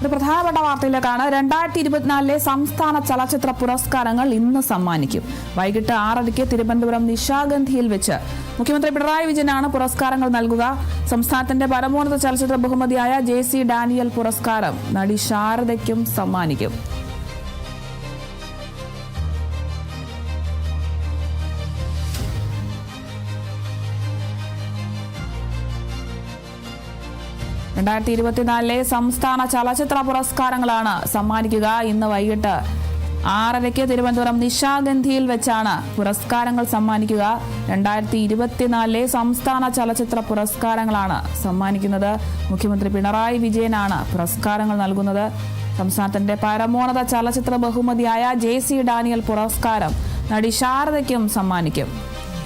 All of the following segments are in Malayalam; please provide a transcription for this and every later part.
ഒരു പ്രധാനപ്പെട്ട വാർത്തയിലേക്കാണ്. രണ്ടായിരത്തി ഇരുപത്തിനാലിലെ സംസ്ഥാന ചലച്ചിത്ര പുരസ്കാരങ്ങൾ ഇന്ന് സമ്മാനിക്കും. വൈകിട്ട് ആറരയ്ക്ക് തിരുവനന്തപുരം നിശാഗന്ധിയിൽ വെച്ച് മുഖ്യമന്ത്രി പിണറായി വിജയനാണ് പുരസ്കാരങ്ങൾ നൽകുക. സംസ്ഥാനത്തിന്റെ പരമോന്നത ചലച്ചിത്ര ബഹുമതിയായ ജെ സി ഡാനിയൽ പുരസ്കാരം നടി ശാരദയ്ക്കും സമ്മാനിക്കും. രണ്ടായിരത്തി ഇരുപത്തിനാലിലെ സംസ്ഥാന ചലച്ചിത്ര പുരസ്കാരങ്ങളാണ് സമ്മാനിക്കുക ഇന്ന് വൈകിട്ട് ആറരയ്ക്ക് തിരുവനന്തപുരം നിശാഗന്ധിയിൽ വെച്ചാണ് പുരസ്കാരങ്ങൾ സമ്മാനിക്കുക. രണ്ടായിരത്തി ഇരുപത്തിനാലിലെ സംസ്ഥാന ചലച്ചിത്ര പുരസ്കാരങ്ങളാണ് സമ്മാനിക്കുന്നത്. മുഖ്യമന്ത്രി പിണറായി വിജയനാണ് പുരസ്കാരങ്ങൾ നൽകുന്നത്. സംസ്ഥാനത്തിന്റെ പരമോന്നത ചലച്ചിത്ര ബഹുമതിയായ ജെ സി ഡാനിയൽ പുരസ്കാരം നടി ശാരദയ്ക്കും സമ്മാനിക്കും.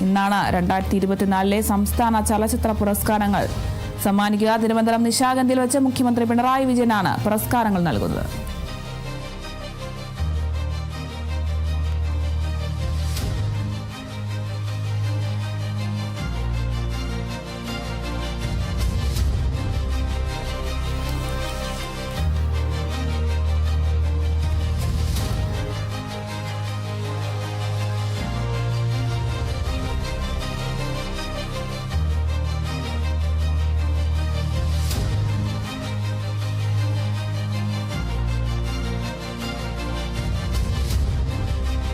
ഇന്നാണ് രണ്ടായിരത്തി ഇരുപത്തിനാലിലെ സംസ്ഥാന ചലച്ചിത്ര പുരസ്കാരങ്ങൾ സമ്മാനിക്കുക. തിരുവനന്തപുരം നിശാഗന്ധിയിൽ വെച്ച് മുഖ്യമന്ത്രി പിണറായി വിജയനാണ് പുരസ്കാരങ്ങൾ നൽകുന്നത്.